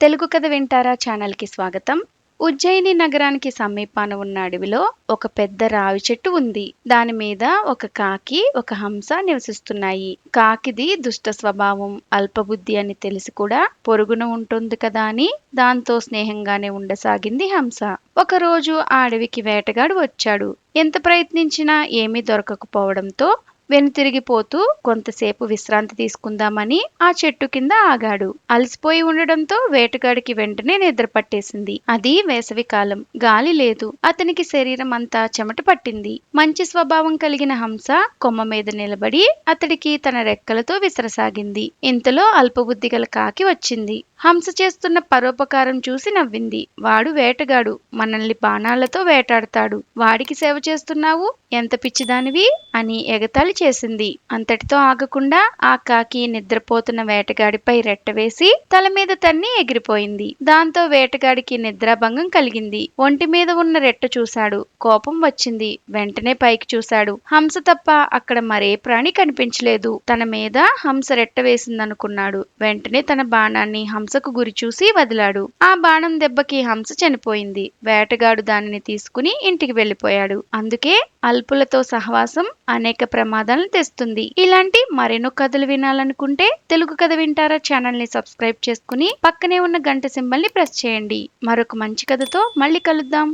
తెలుగు కథ వింటారా ఛానల్కి స్వాగతం. ఉజ్జయిని నగరానికి సమీపాన ఉన్న అడవిలో ఒక పెద్ద రావి చెట్టు ఉంది. దాని మీద ఒక కాకి ఒక హంస నివసిస్తున్నాయి. కాకిది దుష్ట స్వభావం అల్పబుద్ధి అని తెలిసి కూడా పొరుగున ఉంటుంది కదా అని దాంతో స్నేహంగానే ఉండసాగింది హంస. ఒకరోజు ఆ అడవికి వేటగాడు వచ్చాడు. ఎంత ప్రయత్నించినా ఏమీ దొరకకపోవడంతో వెనుతిరిగిపోతూ కొంతసేపు విశ్రాంతి తీసుకుందామని ఆ చెట్టు కింద ఆగాడు. అలసిపోయి ఉండడంతో వేటగాడికి వెంటనే నిద్ర పట్టేసింది. అది వేసవి కాలం. గాలి లేదు. అతనికి శరీరం అంతా చెమట పట్టింది. మంచి స్వభావం కలిగిన హంస కొమ్మ మీద నిలబడి అతడికి తన రెక్కలతో విసరసాగింది. ఇంతలో అల్పబుద్ధి గల కాకి వచ్చింది. హంస చేస్తున్న పరోపకారం చూసి నవ్వింది. వాడు వేటగాడు. మనల్ని బాణాలతో వేటాడతాడు. వాడికి సేవ చేస్తున్నావు? ఎంత పిచ్చిదానివి? అని ఎగతాళి చేసింది. అంతటితో ఆగకుండా ఆ కాకి నిద్రపోతున్న వేటగాడిపై రెట్టవేసి తల మీద తన్ని ఎగిరిపోయింది. దాంతో వేటగాడికి నిద్రాభంగం కలిగింది. ఒంటి మీద ఉన్న రెట్ట చూశాడు. కోపం వచ్చింది. వెంటనే పైకి చూశాడు. హంస తప్ప అక్కడ మరే ప్రాణి కనిపించలేదు. తన మీద హంస రెట్ట వేసిందనుకున్నాడు. వెంటనే తన బాణాన్ని హంస హంసకు గురి చూసి వదిలాడు. ఆ బాణం దెబ్బకి హంస చనిపోయింది. వేటగాడు దానిని తీసుకుని ఇంటికి వెళ్ళిపోయాడు. అందుకే అల్పులతో సహవాసం అనేక ప్రమాదాలను తెస్తుంది. ఇలాంటి మరెన్నో కథలు వినాలనుకుంటే తెలుగు కథ వింటారా ఛానల్ని సబ్స్క్రైబ్ చేసుకుని పక్కనే ఉన్న గంట సింబల్ని ప్రెస్ చేయండి. మరొక మంచి కథతో మళ్ళీ కలుద్దాం.